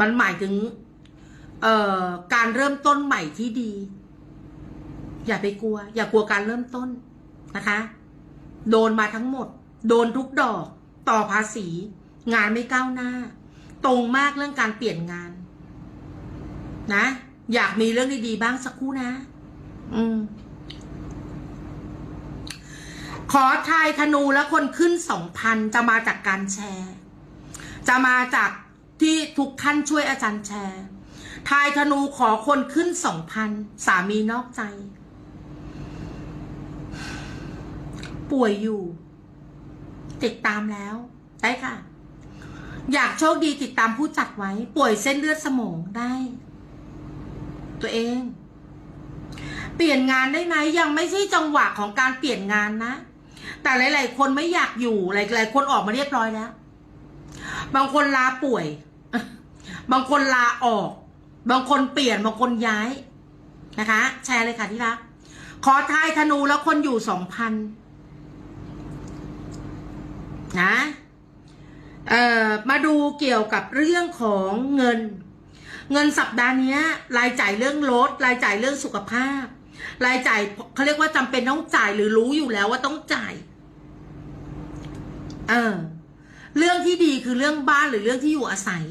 มันหมายถึง เอ่อการเริ่มต้นใหม่ที่ดี อย่าไปกลัว อย่ากลัวการเริ่มต้นนะคะ โดนมาทั้งหมด โดนทุกดอกต่อภาษี งานไม่ก้าวหน้า ตรงมากเรื่องการเปลี่ยนงาน นะ อยากมีเรื่องดีๆบ้างสักครู่นะ อืมขอทายธนูและคนขึ้นสองพันจะมาจากการแชร์ จะมาจาก ที่ทุกท่านช่วยอาจารย์แชร์ ทายธนูขอคนขึ้นสองพันสามีนอกใจ ป่วยอยู่ ติดตามแล้ว ได้ค่ะ อยากโชคดีติดตามผู้จัดไว้ ป่วยเส้นเลือดสมองได้ ตัวเอง เปลี่ยนงานได้ไหมยังไม่ใช่จังหวะของการเปลี่ยนงานนะ แต่หลาย ๆ คนไม่อยากอยู่หลาย ๆ คนออกมาเรียบร้อยแล้ว บางคนลาป่วย บางคนลาออก บางคนเปลี่ยน บางคนย้ายนะคะ แชร์เลยค่ะที่รัก ขอทายธนูแล้วคนอยู่สองพันนะเอ่อมาดูเกี่ยวกับเรื่องของเงิน เงินสัปดาห์นี้รายจ่ายเรื่องรถรายจ่ายเรื่องสุขภาพ รายจ่ายเขาเรียกว่าจำเป็นต้องจ่ายหรือรู้อยู่แล้วว่าต้องจ่าย เออ เรื่องที่ดีคือเรื่องบ้านหรือเรื่องที่อยู่อาศัย